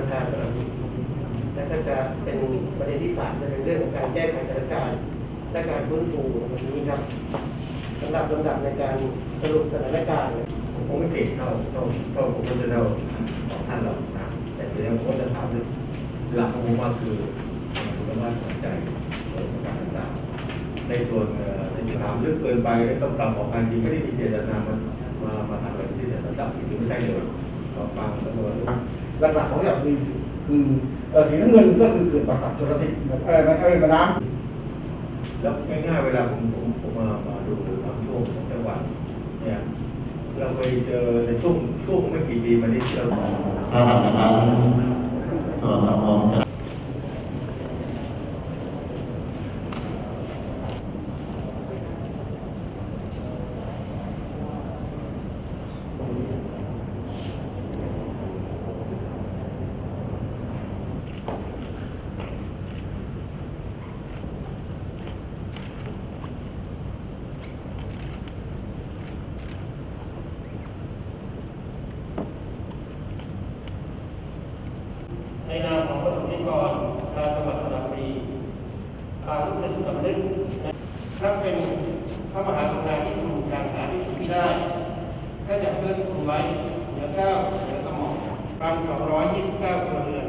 ประเด็นที่สามจะเป็นเรื่องของการแก้ไขสถานการณ์และการฟื้นฟูวันนี้ครับสำหรับลำดับในการสรุปสถานการณ์ผมคงไม่เก่งเท่าเท่าเท่าผมก็จะเท่าของท่านหรอกนะแต่เดี๋ยวผมจะถามเรื่องหลักของผมว่าคือคุณภาพหัวใจเรื่องสถานต่างๆในส่วนเอ่อในที่ถามลึกเกินไปต้องปรับออกการจริงไม่ได้มีเจตนามามามาทำอะไรที่จะระดับสิ่งที่ไม่ใช่เลยก็ฟังแล้วก็ หลักๆของอย่างนี้คือเอ่อสีน้ำเงินก็คือเกิดปากกับชนทิศเออมันเออมันน้แล้วง่ายๆเวลาผมผมผมมามาดูทางช่วงของจังหวัดเนี่ยเราไปเจอในช่วงช่วงไม่กี่ปีมานี้ที่เรานะครับตัวสำรองจะ ในนามของประสบนิกรชาวจังหวัดสระบุรีความรู้สึกสำนึกนับเป็นพระมหากรุณาธิคุณอย่างหาที่สุดม่ได้ถ้าจะเพิ่มคุณไว้เหลือเก้าเหลือกระหม่อมพันสองร้อยยี่สิบเก้าครัวเรือน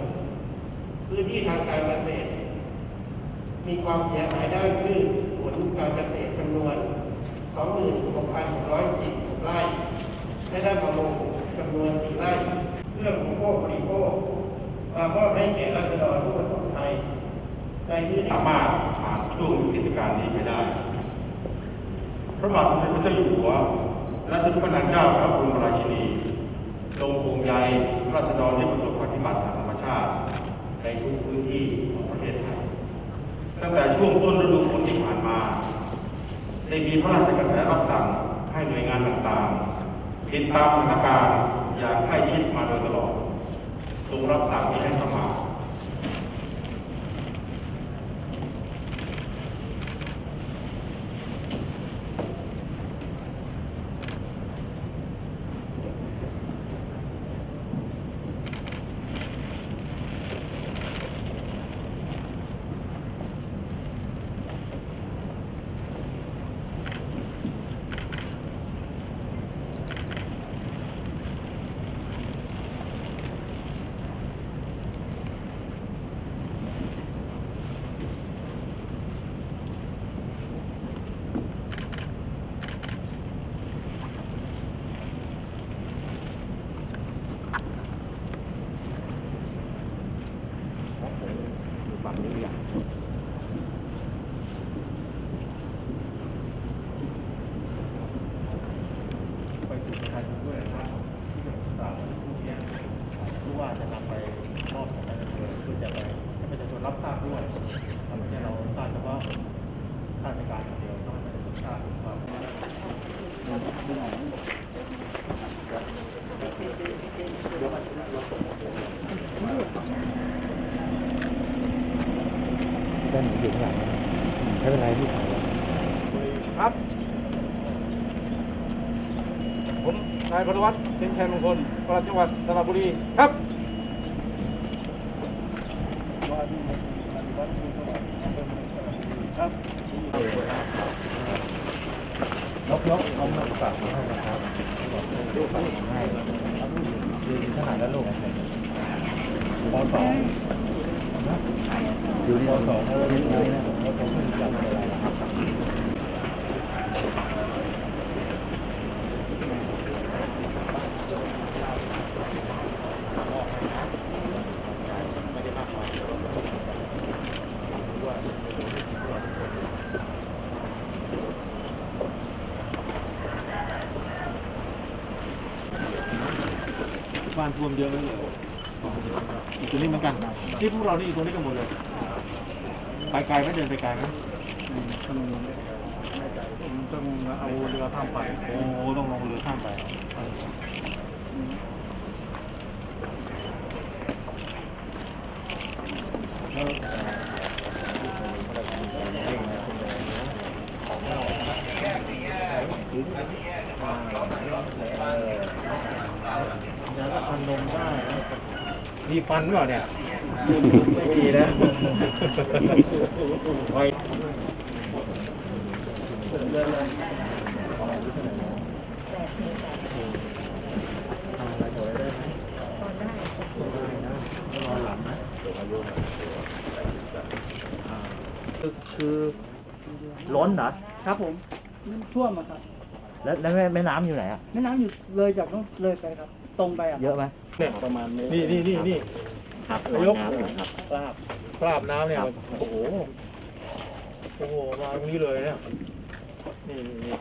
พื้นที่ทางการเกษตร มีความเสียหายด้านพืชผลการเกษตรจำนวน 26,610ไร่และด้านประมงจำนวน 4 ไร่เพื่อผู้โภคบริโภคมามอบให้แก่รัษฎรผู้ประสบภัยในพื้นที่สามารถผ่านช่วงวิกฤตการณ์นี้ไปได้ พระบาทสมเด็จพระเจ้าอยู่หัว และสมเด็จพระนางเจ้าพระบรมราชินีทรงห่วงใยราษฎรที่ประสบภัยพิบัติทางธรรมชาติในทุกพื้นที่ของประเทศไทย ตั้งแต่ ช่วงต้นฤดูฝนที่ผ่านมา ได้มีพระราชกระแสรับสั่งให้หน่วยงานต่างๆติดตามสถานการณ์อย่างใกล้ชิดมาโดยตลอดทรงรับสั่งนี้ให้ประมาท ไปสู่ประชาชนด้วยนะครับที่จะต่างๆผู้เนี่ยรู้ว่าจะนำไปมอบให้ประชาชนเพื่อจะไปให้ประชาชนรับทราบด้วยทำให้เราทราบเฉพาะข้าราชการอย่างเดียวต้องให้ประชาชนทราบ ว่าครับ ผมนายพลวัตเชนชัยมงคลปลัดจังหวัดสระบุรีครับยกยกเอามาฝากมาให้นะครับลูกฝากมาให้ดีขนาดแล้วลูกปสอง อยู่ปสองแล้วเรียนรู้นะแล้วมไม่จำอะไรนะครับบ้านท่วมเยอะเลย อีกตรงนี้เหมือนกันที่พวกเรานี่อยู่ตรงนี้กันหมดเลยไปไกลไหมเดินไปไกลไหมต้องต้องเอาเรือข้ามไปโอ้ต้องลงเรือข้ามไป มีฟันเปล่าเนี่ยไม่ดีนะไวคือล้นเหรอครับผมท่วมอะครับ แล้วแล้วแม่แม่น้ำอยู่ไหนอะแม่น้ำอยู่เลยจากนู้นเลยไปครับ ตรงไปอะ เยอะไหมประมาณนี้นี่นี่นี่นี่ครับนายกน้ำอยู่ครับคราบคราบน้ำเนี่ยครับมันโอ้โหโอ้โหมาตรงนี้เลยเนี่ยนี่นี่นี่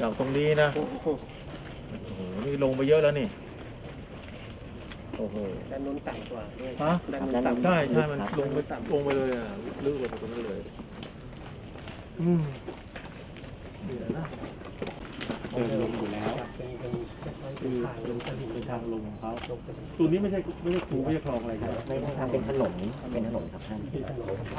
จากตรงนี้นะโอ้โหนี่ลงไปเยอะแล้วนี่โอ้โหด้านนู้นต่ำกว่าด้วยฮะด้านนู้นต่ำใช่ใช่มันลงไปลงไปเลยอะลึกลงไปตรงนั้นเลย อืมนี่แหละนะ เดินลงอยู่แล้ว คือเป็นทางลงของเขาตัวนี้ไม่ใช่ไม่ใช่คูไม่ใช่คลองอะไรใช่ไหมไม่ใช่ทางเป็นถนนเป็นถนนครับท่าน